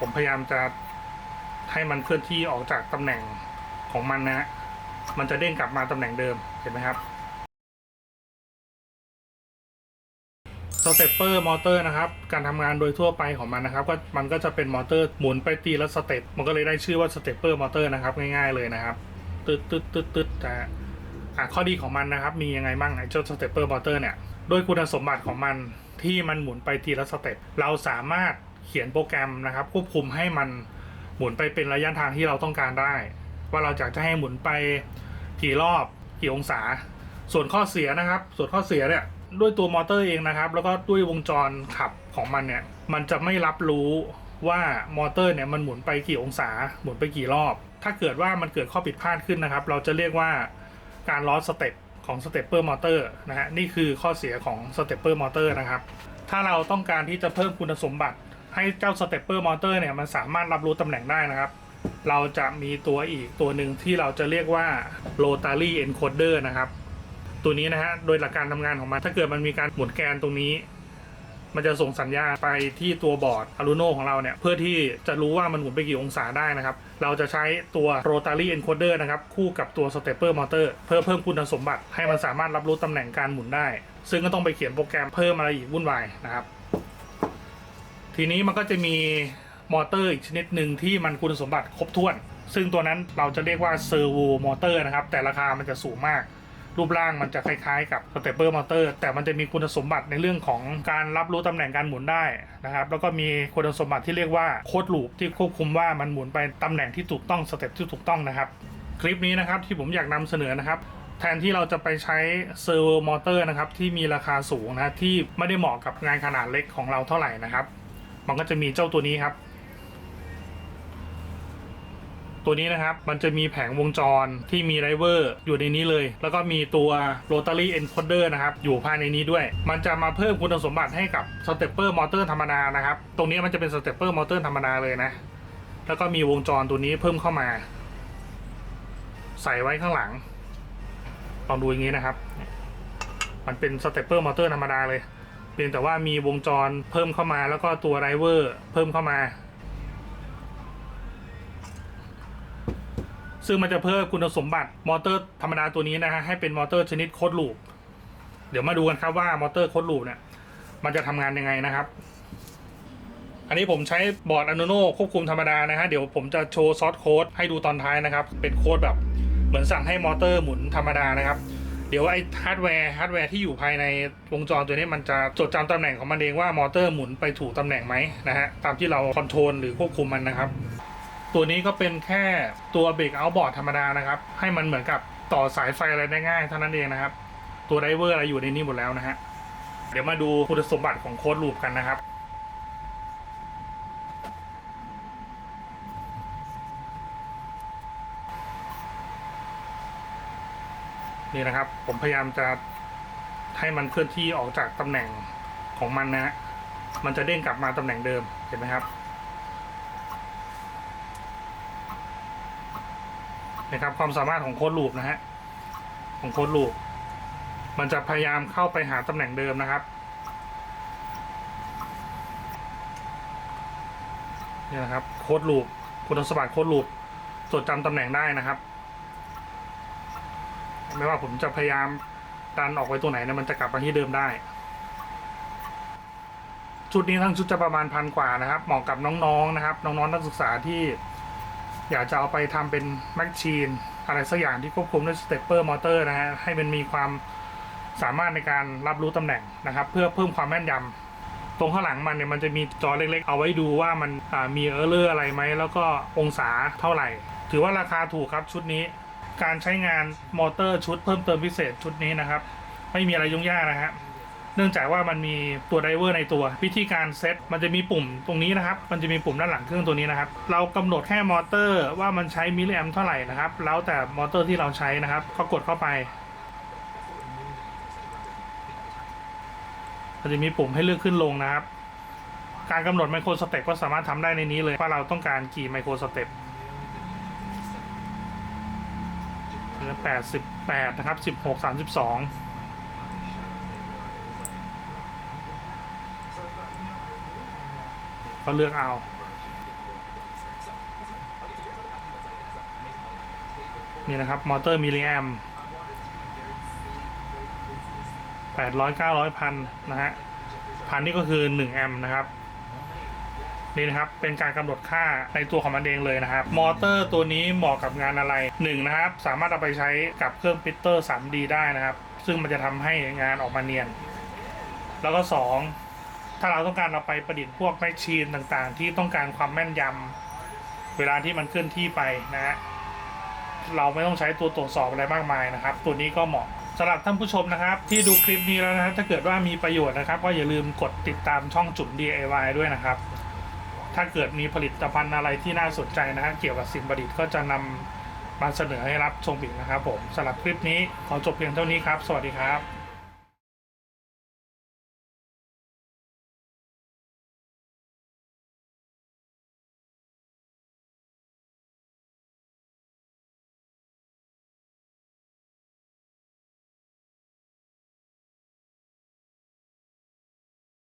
ผมพยายามจะให้มันเคลื่อนที่ออกจากตำแหน่งของมันนะฮะมันจะเด้งกลับมาตำแหน่งเดิม เห็นไหมครับสเตปเปอร์มอเตอร์นะครับ การทำงานโดยทั่วไปของมันนะครับ ก็มันก็จะเป็นมอเตอร์หมุนไปตีละสเต็ปมันก็เลยได้ชื่อว่าสเตปเปอร์มอเตอร์นะครับ ง่ายๆเลยนะครับ ตึ๊ดตึ๊ดตึ๊ดตึ๊ดแต่อะข้อดีของมันนะครับ มียังไงบ้างไอ้เจ้าสเตปเปอร์มอเตอร์เนี่ยด้วยคุณสมบัติของมันที่มันหมุนไปทีละสเต็ปเราสามารถ เขียนโปรแกรมนะครับ ควบคุมให้มันหมุนไปเป็นระยะทางที่เราต้องการได้ ว่าเราอยากจะให้หมุนไปกี่รอบกี่องศา ส่วนข้อเสียนะครับ ส่วนข้อเสียเนี่ยด้วยตัวมอเตอร์เองนะครับ แล้วก็ด้วยวงจรขับของมันเนี่ย มันจะไม่รับรู้ว่ามอเตอร์เนี่ยมันหมุนไปกี่องศา หมุนไปกี่รอบ ถ้าเกิดว่ามันเกิดข้อผิดพลาดขึ้นนะครับ เราจะเรียกว่าการลอสสเต็ปของสเตปเปอร์มอเตอร์นะฮะ นี่คือข้อเสียของสเตปเปอร์มอเตอร์นะครับ ถ้าเราต้องการที่จะเพิ่มคุณสมบัติ ให้เจ้าสเตปเปอร์มอเตอร์เนี่ยมันสามารถรับรู้ตำแหน่งได้นะครับ เราจะมีตัวอีกตัวหนึ่งที่เราจะเรียกว่า rotary encoder นะครับ ตัวนี้นะฮะโดยหลักการทำงานของมันถ้าเกิดมันมีการหมุนแกนตรงนี้ มันจะส่งสัญญาณไปที่ตัวบอร์ด Arduino ของเราเนี่ย เพื่อที่จะรู้ว่ามันหมุนไปกี่องศาได้นะครับ เราจะใช้ตัว rotary encoder นะครับคู่กับตัว stepper motor เพื่อเพิ่มคุณสมบัติให้มันสามารถรับรู้ตำแหน่งการหมุนได้ ซึ่งก็ต้องไปเขียนโปรแกรมเพิ่มอะไรอีกวุ่นวายนะครับ ทีนี้มันก็จะมีมอเตอร์อีกชนิดหนึ่งที่มันคุณสมบัติครบถ้วน ซึ่งตัวนั้นเราจะเรียกว่าเซอร์โวมอเตอร์นะครับ แต่ราคามันจะสูงมาก รูปร่างมันจะคล้ายๆ กับสเตปเปอร์มอเตอร์แต่มันจะมีคุณสมบัติในเรื่องของการรับรู้ตำแหน่งการหมุนได้นะครับ แล้วก็มีคุณสมบัติที่เรียกว่าโคดลูปที่ควบคุมว่ามันหมุนไปตำแหน่งที่ถูกต้องสเต็ปที่ถูกต้องนะครับ คลิปนี้นะครับที่ผมอยากนำเสนอนะครับแทนที่เราจะไปใช้เซอร์โวมอเตอร์นะครับที่มีราคาสูงนะที่ไม่ได้เหมาะกับงานขนาดเล็กของเราเท่าไหร่นะครับ มันก็จะมีเจ้าตัวนี้ครับ ตัวนี้นะครับมันจะมีแผงวงจรที่มีไดเวอร์อยู่ในนี้เลย แล้วก็มีตัว rotary encoder นะครับ อยู่ภายในนี้ด้วย มันจะมาเพิ่มคุณสมบัติให้กับ stepper motor ธรรมดานะครับ ตรงนี้มันจะเป็น stepper motor ธรรมดาเลยนะ แล้วก็มีวงจรตัวนี้เพิ่มเข้ามา ใส่ไว้ข้างหลังลองดูอย่างนี้นะครับ มันเป็น stepper motor ธรรมดาเลย เพียงแต่ว่ามีวงจรเพิ่มเข้ามาแล้วก็ตัวไดเวอร์เพิ่มเข้ามา ซึ่งมันจะเพิ่มคุณสมบัติมอเตอร์ธรรมดาตัวนี้นะฮะให้เป็นมอเตอร์ชนิดโคดลูปเดี๋ยวมาดูกันครับว่ามอเตอร์โคดลูปเนี่ยมันจะทำงานยังไงนะครับ อันนี้ผมใช้บอร์ด Arduino ควบคุมธรรมดานะฮะเดี๋ยวผมจะโชว์ซอสโค้ดให้ดูตอนท้ายนะครับ เป็นโค้ดแบบเหมือนสั่งให้มอเตอร์หมุนธรรมดานะครับ เดี๋ยวไอ้ฮาร์ดแวร์ฮาร์ดแวร์ที่อยู่ภายในวงจรตัวนี้มันจะจดจำตำแหน่งของมันเองว่ามอเตอร์หมุนไปถูกตำแหน่งไหมนะฮะตามที่เราคอนโทรลหรือควบคุมมันนะครับ ตัวนี้ก็เป็นแค่ตัวเบรกเอาท์บอร์ดธรรมดานะครับ ให้มันเหมือนกับต่อสายไฟอะไรได้ง่ายเท่านั้นเองนะครับ ตัวไดเวอร์อะไรอยู่ในนี้หมดแล้วนะฮะเดี๋ยวมาดูคุณสมบัติของโค้ดลูปกันนะครับ นี่นะครับ ผมพยายามจะให้มันเคลื่อนที่ออกจากตำแหน่งของมันนะฮะมันจะเด้งกลับมาตำแหน่งเดิมเห็นไหมครับนะครับความสามารถของโค้ดลูปนะฮะของโค้ดลูปมันจะพยายามเข้าไปหาตำแหน่งเดิมนะครับนี่นะครับโค้ดลูปคุณสมบัติโค้ดลูปจดจำตำแหน่งได้นะครับ ไม่ว่าผมจะพยายามดันออกไปตัวไหนเนี่ยมันจะกลับมาที่เดิมได้ ชุดนี้ทั้งชุดจะประมาณพันกว่านะครับเหมาะกับน้องๆนะครับ น้องๆนักศึกษาที่อยากจะเอาไปทำเป็นแมชชีน อะไรสักอย่างที่ควบคุมด้วยสเตปเปอร์มอเตอร์นะฮะให้มันมีความสามารถในการรับรู้ตำแหน่งนะครับ เพื่อเพิ่มความแม่นยำตรงข้างหลังมันเนี่ยมันจะมีจอเล็กๆ เอาไว้ดูว่ามันมีเออร์เลอร์อะไรไหมแล้วก็องศาเท่าไหร่ ถือว่าราคาถูกครับชุดนี้ การใช้งานมอเตอร์ชุดเพิ่มเติมพิเศษชุดนี้นะครับ ไม่มีอะไรยุ่งยากนะฮะเนื่องจากว่ามันมีตัวไดเวอร์ในตัว วิธีการเซตมันจะมีปุ่มตรงนี้นะครับ มันจะมีปุ่มด้านหลังเครื่องตัวนี้นะครับ เรากำหนดแค่มอเตอร์ว่ามันใช้มิลลิแอมเท่าไหร่นะครับ แล้วแต่มอเตอร์ที่เราใช้นะครับ ก็กดเข้าไป มันจะมีปุ่มให้เลือกขึ้นลงนะครับ การกำหนดไมโครสเต็ปก็สามารถทำได้ในนี้เลยว่าเราต้องการกี่ไมโครสเต็ป 88 นะครับ 16 32ก็เลือกเอา นี่นะครับ มอเตอร์มิลลิแอมแปดร้อยเก้าร้อยพันนะฮะ พันนี่ก็คือหนึ่งแอมนะครับ นี่นะครับเป็นการกำหนดค่าในตัวของมันเองเลยนะครับ มอเตอร์ตัวนี้เหมาะกับงานอะไรหนึ่งนะครับสามารถเอาไปใช้กับเครื่องปิเตอร์ 3D ได้นะครับ ซึ่งมันจะทำให้งานออกมาเนียน แล้วก็สองถ้าเราต้องการเอาไปประดิษฐ์พวกแมชชีนต่างๆ ที่ต้องการความแม่นยำเวลาที่มันเคลื่อนที่ไปนะฮะเราไม่ต้องใช้ตัวตรวจสอบอะไรมากมายนะครับ ตัวนี้ก็เหมาะสำหรับท่านผู้ชมนะครับ ที่ดูคลิปนี้แล้วนะครับถ้าเกิดว่ามีประโยชน์นะครับ ก็อย่าลืมกดติดตามช่องจุ่ม DIY ด้วยนะครับ ถ้าเกิดมีผลิตภัณฑ์อะไรที่น่าสนใจนะฮะเกี่ยวกับสิ่งประดิษฐ์ก็จะนำมาเสนอให้รับชมอีกนะครับผมสำหรับคลิปนี้ขอจบเพียงเท่านี้ครับ สวัสดีครับ